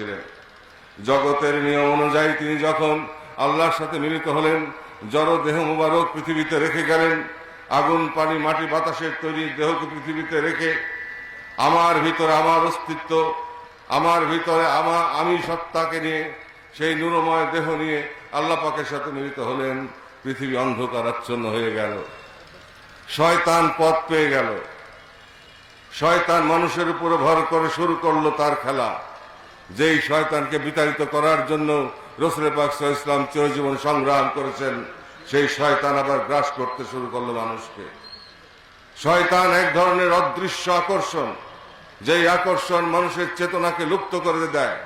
করেছিলেন। জগতের নিয়ম অনুযায়ী তিনি যখন আল্লাহর সাথে মিলিত হলেন জড় দেহ মুবারক পৃথিবীতে রেখে গেলেন, আগুন, পানি, মাটি, বাতাসের তৈরি দেহকে পৃথিবীতে রেখে, আমার ভিতরে আমার অস্তিত্ব, আমার ভিতরে আমার, আমি সত্তাকে নিয়ে, সেই নুরময় দেহ নিয়ে আল্লাহ পাকের সাথে মিলিত হলেন, পৃথিবী অন্ধকারাচ্ছন্ন হয়ে গেল। শয়তান পথ পেয়ে গেল। শয়তান মানুষের উপরে ভর করে শুরু করল তার খেলা। যেই শয়তানকে বিতাড়িত করার জন্য রসুল পাক সাল্লাল্লাহু ইসলাম চিরজীবন সংগ্রাম করেছেন, সেই শয়তান আবার গ্রাস করতে শুরু করল মানুষকে। শয়তান এক ধরনের অদৃশ্য আকর্ষণ, যেই আকর্ষণ মানুষের চেতনাকে লুপ্ত করে দেয়,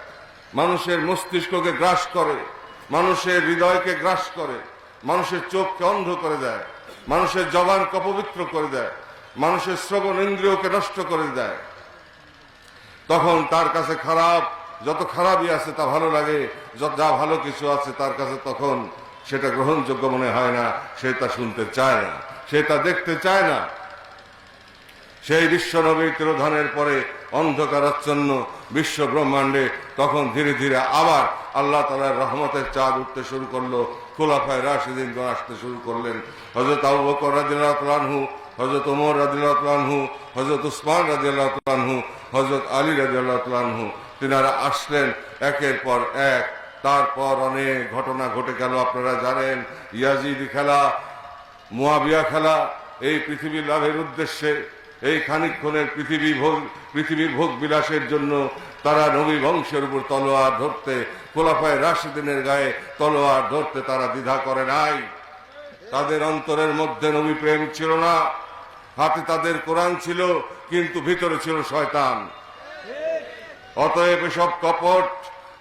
মানুষের মস্তিষ্ককে গ্রাস করে, মানুষের হৃদয়কে গ্রাস করে, মানুষের চোখকে অন্ধ করে দেয়, মানুষের জবান কপবিত্র করে দেয়, মানুষের শ্রবণ ইন্দ্রিয়কে নষ্ট করে দেয়। তখন তার কাছে খারাপ যত খারাপই আছে তা ভালো লাগে যা ভালো কিছু আছে তার কাছে তখন সেটা গ্রহণযোগ্য মনে হয় না, সে তা শুনতে চায় না, সে তা দেখতে চায় না। সেই বিশ্ব নবী তিরোধানের পরে অন্ধকারাচ্ছন্ন বিশ্ব ব্রহ্মাণ্ডে তখন ধীরে ধীরে আবার আল্লাহ তালার রহমতের চাঁদ উঠতে শুরু করল, খোলাফায় রাশিদিন আসতে শুরু করলেন। হজরত আবু বকর রাদিল্লাহু হজরত ওমর রাদিল্লাহু হজরত উসমান রাদিল্লাহু হজরত আলী রাদিল্লাহু তিনারা আসলেন একের পর এক। তারপর অনেক ঘটনা ঘটে গেল, আপনারা জানেন। ইয়াজিদি খেলা, মুয়াবিয়া খেলা, এই পৃথিবী লাভের উদ্দেশ্যে, এই খানিক্ষণের পৃথিবী ভোগ, পৃথিবীর ভোগ বিলাসের জন্য তারা নবী বংশের উপর তলোয়ার ধরতে, খোলাফায় রাশিদিনের গায়ে তলোয়ার ধরতে তারা দ্বিধা করে নাই। তাদের অন্তরের মধ্যে নবী প্রেম ছিল না। হাতে তাদের কোরআন ছিল, কিন্তু ভিতরে ছিল শয়তান। অতএব এসব কপট,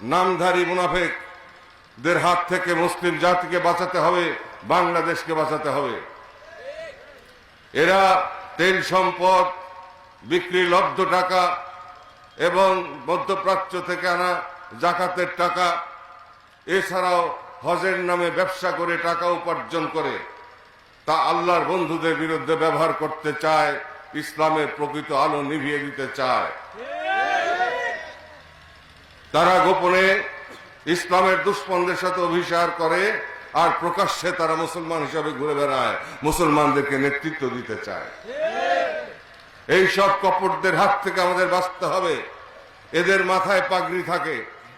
নামধারী মুনাফেক, দের হাত থেকে মুসলিম জাতিকে বাঁচাতে হবে, বাংলাদেশকে বাঁচাতে হবে। এরা তেল সম্পদ, বিক্রি লব্ধ টাকা এবং মধ্যপ্রাচ্য থেকে আনা জাকাতের টাকা, এছাড়াও হজের নামে ব্যবসা করে টাকা উপার্জন করে, তা আল্লাহর বন্ধুদের বিরুদ্ধে ব্যবহার করতে চায়, ইসলামের প্রকৃত আলো নিভিয়ে দিতে চায়। তারা গোপনে ইসলামের দুশ্মনদের সাথে অভিসার করে আর প্রকাশ্যে তারা মুসলমান হিসাবে ঘুরে বেড়ায়, মুসলমানদেরকে নেতৃত্ব দিতে চায়। এই সব কপটদের হাত থেকে আমাদের বাঁচতে হবে। এদের মাথায় পাগড়ি থাকে,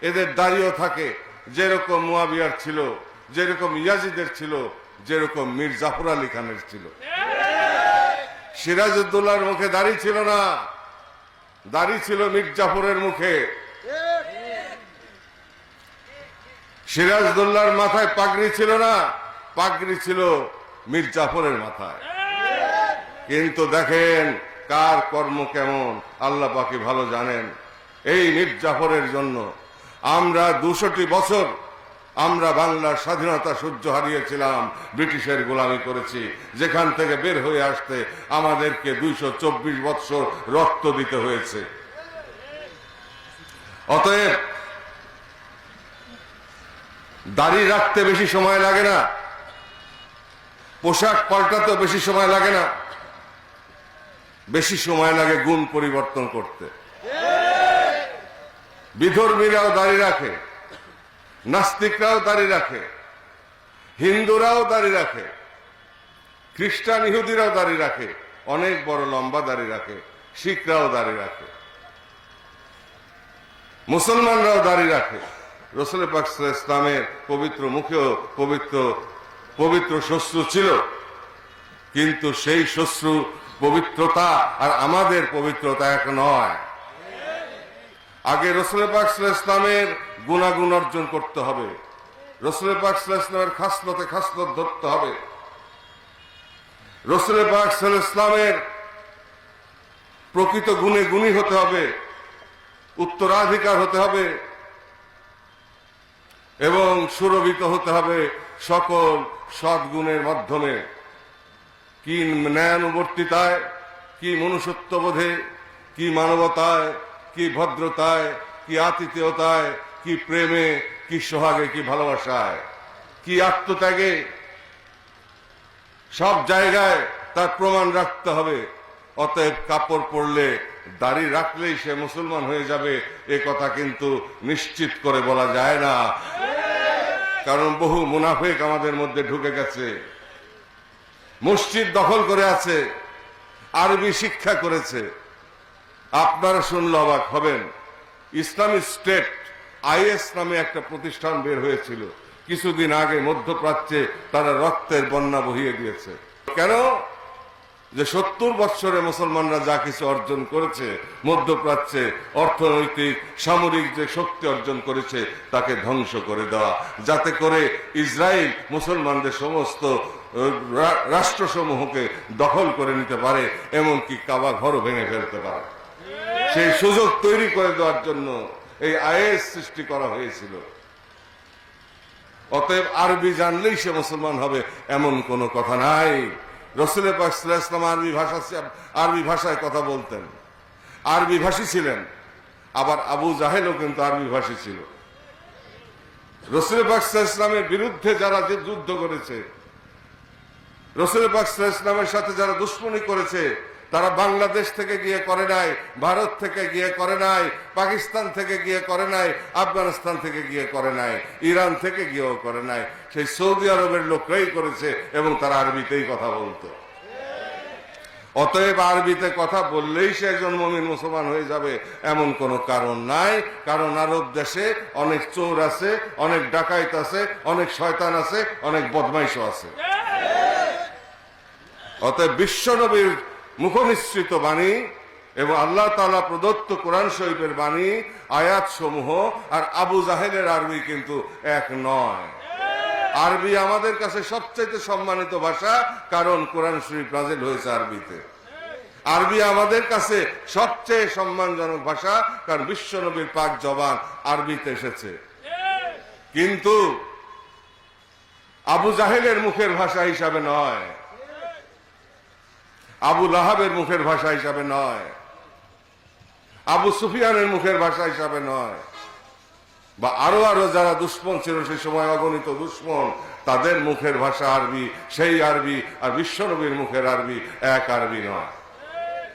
এদের দাড়িও থাকে, যেরকম মুয়াবিয়ার ছিল, যেরকম ইয়াজিদের ছিল, যেরকম মীর জাফর আলী খানের ছিল। সিরাজউদ্দৌলার মুখে দাড়ি ছিল না, দাড়ি ছিল মীর জাফরের মুখে। সিরাজদুল্লাহর মাথায় পাগড়ি ছিল না, পাগড়ি ছিল মীর জাফরের মাথায়। কিন্তু দেখেন কার কর্ম কেমন, আল্লাহ পাকি ভালো জানেন। এই মীর জাফরের জন্য আমরা দুশোটি বছর আমরা বাংলার স্বাধীনতা সূর্য হারিয়েছিলাম, ব্রিটিশের গোলামি করেছি। যেখান থেকে বের হয়ে আসতে আমাদেরকে দুইশো চব্বিশ বৎসর রক্ত দিতে হয়েছে। অতএব দাড়ি রাখতে বেশি সময় লাগে না। পোশাক পাল্টাতেও বেশি সময় লাগে না। বেশি সময় লাগে গুণ পরিবর্তন করতে। বিধর্মীরাও দাড়ি রাখে, নাস্তিকরাও দাড়ি রাখে, হিন্দুরাও দাড়ি রাখে, খ্রিস্টান ইহুদিরাও দাড়ি রাখে, অনেক বড় লম্বা দাড়ি রাখে, শিখরাও দাড়ি রাখে, মুসলমানরাও দাড়ি রাখে। রসুল পাক ইসলামের পবিত্র মুখেও পবিত্র পবিত্র শস্ত্র ছিল। কিন্তু সেই শস্ত্র পবিত্রতা আর আমাদের পবিত্রতা এক নয়। আগে রসুল পাক ইসলামের গুণাগুণ অর্জন করতে হবে। রসুল পাক ইসলামের খাসলতে খাসলত ধরতে হবে। রসুল পাক ইসলামের প্রকৃত গুণে গুণী হতে হবে। উত্তরাধিকার হতে হবে। এবং সুরভিত হতে হবে সকল সদ্গুণের মাধ্যমে। কি ন্যায়ানুবর্তিতায় কি মনুষ্যত্ববোধে, কি মানবতায়, কি ভদ্রতায়, কি আতিথেয়তায়, কি প্রেমে, কি সোহাগে, কি ভালোবাসায়। কি আত্মত্যাগে, সব জায়গায় তার প্রমাণ রাখতে হবে। অতএব কাপড় পরলে, দাড়ি রাখলেই সে মুসলমান হয়ে যাবে, এ কথা কিন্তু নিশ্চিত করে বলা যায় না। কারণ বহু মুনাফেক আমাদের মধ্যে ঢুকে গেছে। মসজিদ দখল করে আছে, আরবি শিক্ষা করেছে। আপনারা শুনলে অবাক হবেন ইসলামিক স্টেট, আইএস নামে একটা প্রতিষ্ঠান বের হয়েছিল। কিছুদিন আগে মধ্যপ্রাচ্যে তারা রক্তের বন্যা বহিয়ে দিয়েছে। কেন? যে সত্তর বৎসরে মুসলমানরা যা কিছু অর্জন করেছে, মধ্যপ্রাচ্যে অর্থনৈতিক, সামরিক যে শক্তি অর্জন করেছে, তাকে ধ্বংস করে দেওয়া। যাতে করে ইসরায়েল মুসলমানদের সমস্ত রাষ্ট্রসমূহকে দখল করে নিতে পারে, এমনকি কাবা ঘরও ভেঙে ফেলতে পারে। সেই সুযোগ তৈরি করে দেওয়ার জন্য এই আইএস সৃষ্টি করা হয়েছিল। অতএব আরবি জানলেই সে মুসলমান হবে, এমন কোনো কথা নাই। রসুল সাল্লাল্লাহু আরবি ভাষা আরবি ভাষায় কথা বলতেন। আরবি ভাষী ছিলেন, আবার আবু জাহেলও কিন্তু আরবি ভাষী ছিল। রসুল পাক ইসলামের বিরুদ্ধে যারা যে যুদ্ধ করেছে রসুল পাক সাল্লাল্লাহু আলাইহি ইসলামের সাথে যারা দুশ্মনী করেছে তারা বাংলাদেশ থেকে গিয়ে করে নাই, ভারত থেকে গিয়ে করে নাই, পাকিস্তান থেকে গিয়ে করে নাই, আফগানিস্তান থেকে গিয়ে করে নাই, ইরান থেকে গিয়েও করে নাই। সেই সৌদি আরবের লোকরাই করেছে এবং তারা আরবিতেই কথা বলতো। অতএব আরবিতে কথা বললেই সে একজন মমিন মুসলমান হয়ে যাবে, এমন কোনো কারণ নাই। কারণ আরব দেশে অনেক চোর আছে, অনেক ডাকাইত আছে, অনেক শয়তান আছে, অনেক বদমাইশও আছে। অতএব বিশ্বনবীর মুখনিসৃত বাণী এবং আল্লাহ তালা প্রদত্ত কোরআন শরীফের বাণী আয়াত সমূহ আর আবু জাহেলের আরবি কিন্তু এক নয়। আরবি আমাদের কাছে সবচাইতে সম্মানিত ভাষা, কারণ কোরআন শরীফ নাজিল হয়েছে আরবিতে। আরবি আমাদের কাছে সবচেয়ে সম্মানজনক ভাষা, কারণ বিশ্বনবীর পাক জবান আরবিতে এসেছে। কিন্তু আবু জাহেলের মুখের ভাষা হিসাবে নয়। আবু লাহাবের মুখের ভাষা হিসাবে নয়। আবু সুফিয়ানের মুখের ভাষা হিসাবে নয়। বা আরও আরও যারা দুশ্মন ছিল সেই সময় অগণিত দুশ্মন, তাদের মুখের ভাষা আরবি, সেই আরবি আর বিশ্বনবীর মুখের আরবি এক আরবি নয়।